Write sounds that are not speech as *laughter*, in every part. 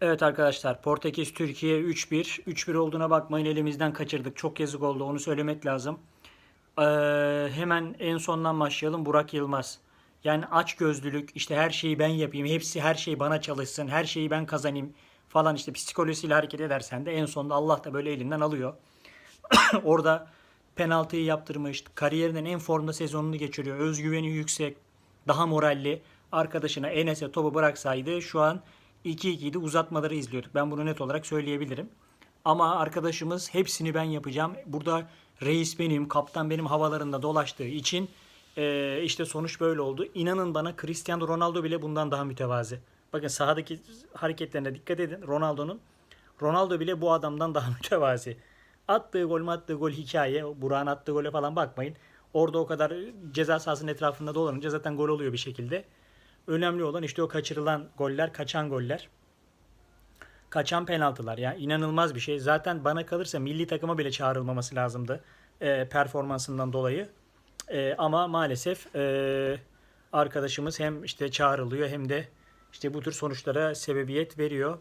Evet arkadaşlar Portekiz Türkiye 3-1. 3-1 olduğuna bakmayın elimizden kaçırdık. Çok yazık oldu onu söylemek lazım. Ee, hemen en sondan başlayalım. Burak Yılmaz. Yani aç gözlülük işte her şeyi ben yapayım. Hepsi her şey bana çalışsın. Her şeyi ben kazanayım falan işte psikolojisiyle hareket edersen de en sonunda Allah da böyle elinden alıyor. *coughs* Orada penaltıyı yaptırmış. Kariyerinin en formda sezonunu geçiriyor. Özgüveni yüksek. Daha moralli. Arkadaşına Enes'e topu bıraksaydı şu an 2-2'ydi uzatmaları izliyorduk. Ben bunu net olarak söyleyebilirim. Ama arkadaşımız hepsini ben yapacağım. Burada reis benim, kaptan benim havalarında dolaştığı için eee, işte sonuç böyle oldu. İnanın bana Cristiano Ronaldo bile bundan daha mütevazi. Bakın sahadaki hareketlerine dikkat edin. Ronaldo'nun Ronaldo bile bu adamdan daha *laughs* mütevazi. Attığı gol mü attığı gol hikaye. Burak'ın attığı gole falan bakmayın. Orada o kadar ceza sahasının etrafında dolanınca zaten gol oluyor bir şekilde. Önemli olan işte o kaçırılan goller, kaçan goller. Kaçan penaltılar. Yani inanılmaz bir şey. Zaten bana kalırsa milli takıma bile çağrılmaması lazımdı. e, performansından dolayı. E, ama maalesef e, arkadaşımız hem işte çağrılıyor hem de işte bu tür sonuçlara sebebiyet veriyor.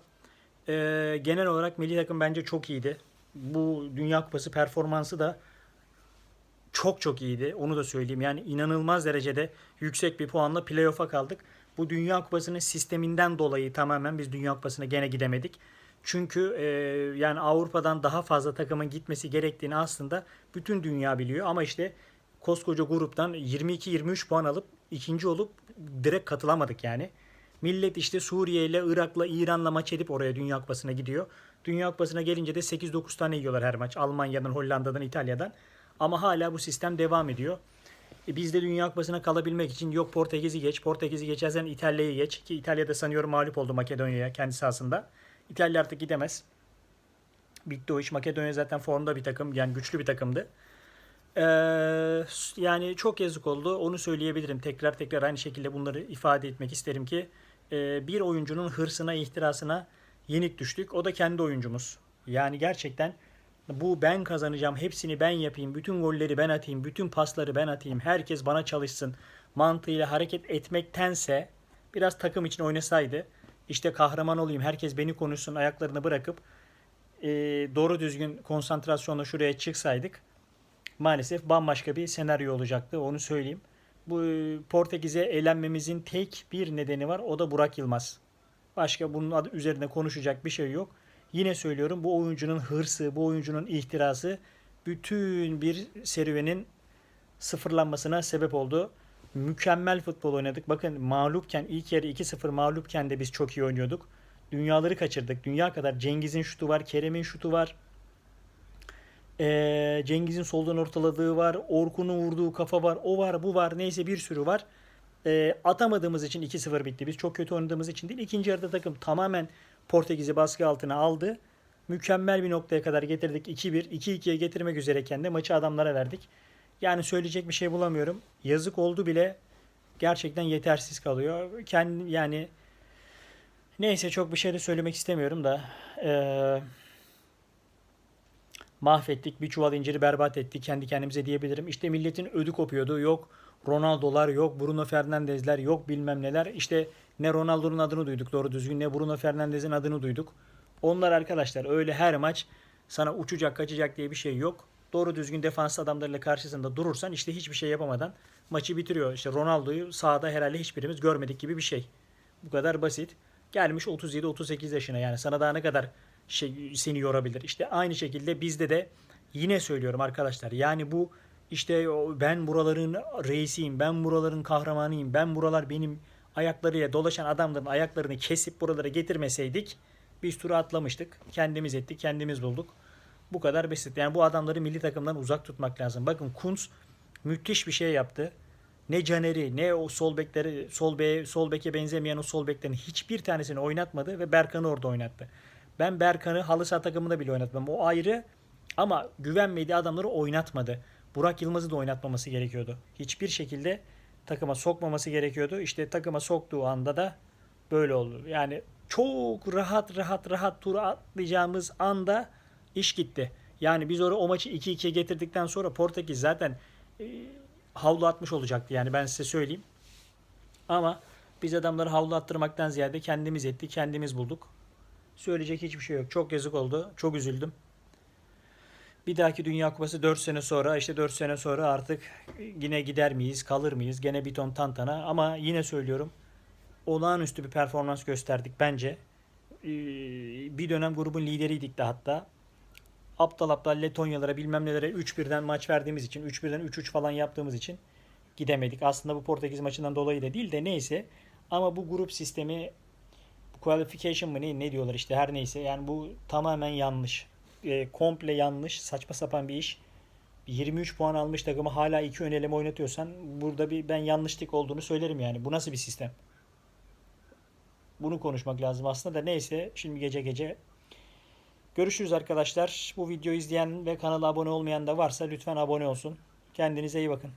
E, genel olarak milli takım bence çok iyiydi. Bu Dünya Kupası performansı da çok çok iyiydi. Onu da söyleyeyim. Yani inanılmaz derecede yüksek bir puanla playoff'a kaldık. Bu Dünya Kupası'nın sisteminden dolayı tamamen biz Dünya Kupası'na gene gidemedik. Çünkü e, yani Avrupa'dan daha fazla takımın gitmesi gerektiğini aslında bütün dünya biliyor. Ama işte koskoca gruptan 22-23 puan alıp ikinci olup direkt katılamadık yani. Millet işte Suriye ile Irak'la İran'la maç edip oraya Dünya Kupası'na gidiyor. Dünya Kupası'na gelince de 8-9 tane yiyorlar her maç. Almanya'dan, Hollanda'dan, İtalya'dan. Ama hala bu sistem devam ediyor. E biz de Dünya Kupası'na kalabilmek için yok Portekiz'i geç, Portekiz'i geçersen İtalya'yı geç. Ki İtalya'da sanıyorum mağlup oldu Makedonya'ya kendi sahasında. İtalya artık gidemez. Bitti o iş. Makedonya zaten formda bir takım. Yani güçlü bir takımdı. Ee, yani çok yazık oldu. Onu söyleyebilirim. Tekrar tekrar aynı şekilde bunları ifade etmek isterim ki e, bir oyuncunun hırsına, ihtirasına yenik düştük. O da kendi oyuncumuz. Yani gerçekten bu ben kazanacağım, hepsini ben yapayım, bütün golleri ben atayım, bütün pasları ben atayım, herkes bana çalışsın mantığıyla hareket etmektense biraz takım için oynasaydı işte kahraman olayım, herkes beni konuşsun ayaklarını bırakıp e, doğru düzgün konsantrasyonla şuraya çıksaydık maalesef bambaşka bir senaryo olacaktı onu söyleyeyim. Bu e, Portekiz'e eğlenmemizin tek bir nedeni var o da Burak Yılmaz. Başka bunun adı üzerine konuşacak bir şey yok. Yine söylüyorum bu oyuncunun hırsı, bu oyuncunun ihtirası bütün bir serüvenin sıfırlanmasına sebep oldu. Mükemmel futbol oynadık. Bakın mağlupken ilk yarı 2-0 mağlupken de biz çok iyi oynuyorduk. Dünyaları kaçırdık. Dünya kadar Cengiz'in şutu var, Kerem'in şutu var. Ee, Cengiz'in soldan ortaladığı var. Orkun'un vurduğu kafa var. O var, bu var. Neyse bir sürü var. Ee, atamadığımız için 2-0 bitti. Biz çok kötü oynadığımız için değil. İkinci yarıda takım tamamen Portekiz'i baskı altına aldı. Mükemmel bir noktaya kadar getirdik 2-1. 2-2'ye getirmek üzereyken de maçı adamlara verdik. Yani söyleyecek bir şey bulamıyorum. Yazık oldu bile gerçekten yetersiz kalıyor. Kendi yani neyse çok bir şey de söylemek istemiyorum da eee, mahvettik. Bir çuval inciri berbat ettik. Kendi kendimize diyebilirim. İşte milletin ödü kopuyordu. Yok Ronaldo'lar, yok Bruno Fernandes'ler, yok bilmem neler. İşte ne Ronaldo'nun adını duyduk doğru düzgün ne Bruno Fernandes'in adını duyduk. Onlar arkadaşlar öyle her maç sana uçacak kaçacak diye bir şey yok. Doğru düzgün defans adamlarıyla karşısında durursan işte hiçbir şey yapamadan maçı bitiriyor. İşte Ronaldo'yu sahada herhalde hiçbirimiz görmedik gibi bir şey. Bu kadar basit. Gelmiş 37-38 yaşına yani sana daha ne kadar şey seni yorabilir. İşte aynı şekilde bizde de yine söylüyorum arkadaşlar. Yani bu işte ben buraların reisiyim, ben buraların kahramanıyım, ben buralar benim ayaklarıyla dolaşan adamların ayaklarını kesip buralara getirmeseydik biz turu atlamıştık. Kendimiz ettik, kendimiz bulduk. Bu kadar basit. Yani bu adamları milli takımdan uzak tutmak lazım. Bakın Kunz müthiş bir şey yaptı. Ne Caner'i ne o sol bekleri sol be, sol beke benzemeyen o sol beklerin hiçbir tanesini oynatmadı ve Berkan'ı orada oynattı. Ben Berkan'ı halı saha takımında bile oynatmam. O ayrı ama güvenmediği adamları oynatmadı. Burak Yılmaz'ı da oynatmaması gerekiyordu. Hiçbir şekilde takıma sokmaması gerekiyordu. İşte takıma soktuğu anda da böyle oldu. Yani çok rahat rahat rahat turu atlayacağımız anda iş gitti. Yani biz orada o maçı 2-2'ye getirdikten sonra Portekiz zaten e, havlu atmış olacaktı. Yani ben size söyleyeyim. Ama biz adamları havlu attırmaktan ziyade kendimiz ettik, kendimiz bulduk. Söyleyecek hiçbir şey yok. Çok yazık oldu. Çok üzüldüm. Bir dahaki Dünya Kupası 4 sene sonra işte 4 sene sonra artık yine gider miyiz, kalır mıyız? Gene bir ton tantana ama yine söylüyorum. Olağanüstü bir performans gösterdik bence. Ee, Bir dönem grubun lideriydik de hatta. Aptal aptal Letonyalara bilmem nelere 3-1'den maç verdiğimiz için 3-1'den 3-3 falan yaptığımız için gidemedik. Aslında bu Portekiz maçından dolayı da değil de neyse. Ama bu grup sistemi bu qualification mı ne, ne diyorlar işte her neyse. Yani bu tamamen yanlış. E, komple yanlış. Saçma sapan bir iş. 23 puan almış takımı hala 2 ön eleme oynatıyorsan burada bir ben yanlışlık olduğunu söylerim yani. Bu nasıl bir sistem? Bunu konuşmak lazım aslında da neyse şimdi gece gece görüşürüz arkadaşlar. Bu videoyu izleyen ve kanala abone olmayan da varsa lütfen abone olsun. Kendinize iyi bakın.